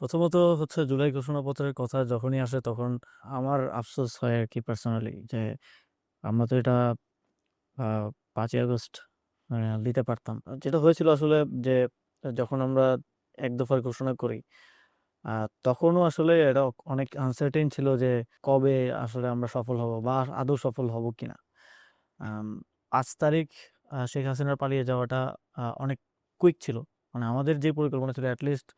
প্রথমত হচ্ছে জুলাই ঘোষণাপত্রের কথা যখনই আসে তখন আমার আফসোস হয় আর কি পার্সোনালি যে আমরা তো এটা পাঁচই আগস্ট মানে দিতে পারতাম। যেটা হয়েছিল আসলে যে যখন আমরা এক দফার ঘোষণা করি তখনও আসলে এটা অনেক আনসার্টেন ছিল যে কবে আসলে আমরা সফল হব বা আদৌ সফল হব কিনা। পাঁচ তারিখ শেখ হাসিনার পালিয়ে যাওয়াটা অনেক কুইক ছিল। মানে আমাদের যে পরিকল্পনা ছিল অ্যাটলিস্ট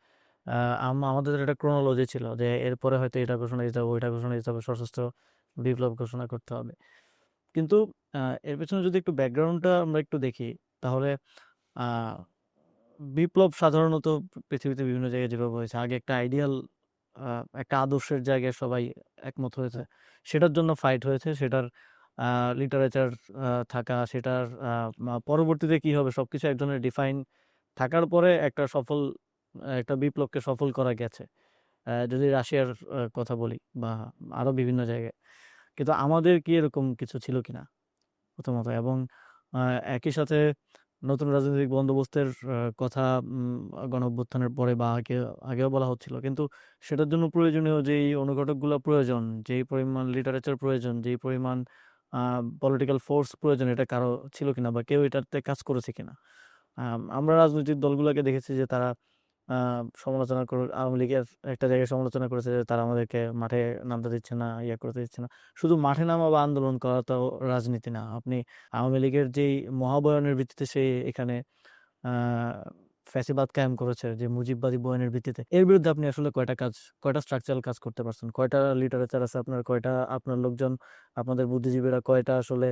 আমাদের একটা ক্রোনোলজি ছিল যে এরপরে হয়তো এটা ঘোষণা দিতে হবে, ওইটা ঘোষণা দিতে হবে, সশস্ত্র বিপ্লব ঘোষণা করতে হবে। কিন্তু এর পেছনে যদি একটু ব্যাকগ্রাউন্ডটা আমরা একটু দেখি, তাহলে বিপ্লব সাধারণত পৃথিবীতে বিভিন্ন জায়গায় যেভাবে হয়েছে, আগে একটা আইডিয়াল একটা আদর্শের জায়গায় সবাই একমত হয়েছে। সেটার জন্য ফাইট হয়েছে, সেটার লিটারেচার থাকা, সেটার পরবর্তীতে কি হবে, সবকিছু এক ধরনের ডিফাইন থাকার পরে একটা সফল একটা বিপ্লবকে সফল করা গেছে। যদি রাশিয়ার কথা বলি বা আরও বিভিন্ন জায়গায়। কিন্তু আমাদের কি এরকম কিছু ছিল কিনা? প্রথমত এবং একই সাথে নতুন রাজনৈতিক বন্দোবস্তের কথা গণ পরে বা আগে, আগেও বলা হচ্ছিল। কিন্তু সেটার জন্য প্রয়োজনীয় যেই অনুঘটকগুলো প্রয়োজন, যেই পরিমাণ লিটারেচার প্রয়োজন, যেই পরিমাণ পলিটিক্যাল ফোর্স প্রয়োজন, এটা কারও ছিল কিনা বা কেউ এটাতে কাজ করেছে কিনা? আমরা রাজনৈতিক দলগুলোকে দেখেছি যে তারা সমালোচনা করে, আওয়ামী লীগের একটা জায়গায় সমালোচনা করেছে যে তারা আমাদেরকে মাঠে নামতে দিচ্ছে না ইয়ে করতে দিচ্ছে না। শুধু মাঠে নামা বা আন্দোলন করা তো রাজনীতি না। আপনি আওয়ামী লীগের যেই মহাবয়নের ভিত্তিতে সে এখানে ফ্যাসিবাদ কায়েম করেছে, যে মুজিববাদী বয়নের ভিত্তিতে, এর বিরুদ্ধে আপনি আসলে কয়টা কাজ, কয়টা স্ট্রাকচারাল কাজ করতে পারছেন? কয়টা লিটারেচার আছে আপনার? কয়টা আপনার লোকজন, আপনাদের বুদ্ধিজীবীরা কয়টা আসলে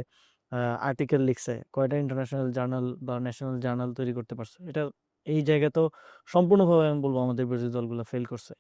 আর্টিকেল লিখছে? কয়টা ইন্টারন্যাশনাল জার্নাল বা ন্যাশনাল জার্নাল তৈরি করতে পারছে? এটা এই জায়গা তো সম্পূর্ণভাবে আমি বলব আমাদের বিরোধী দলগুলো ফেল করছে।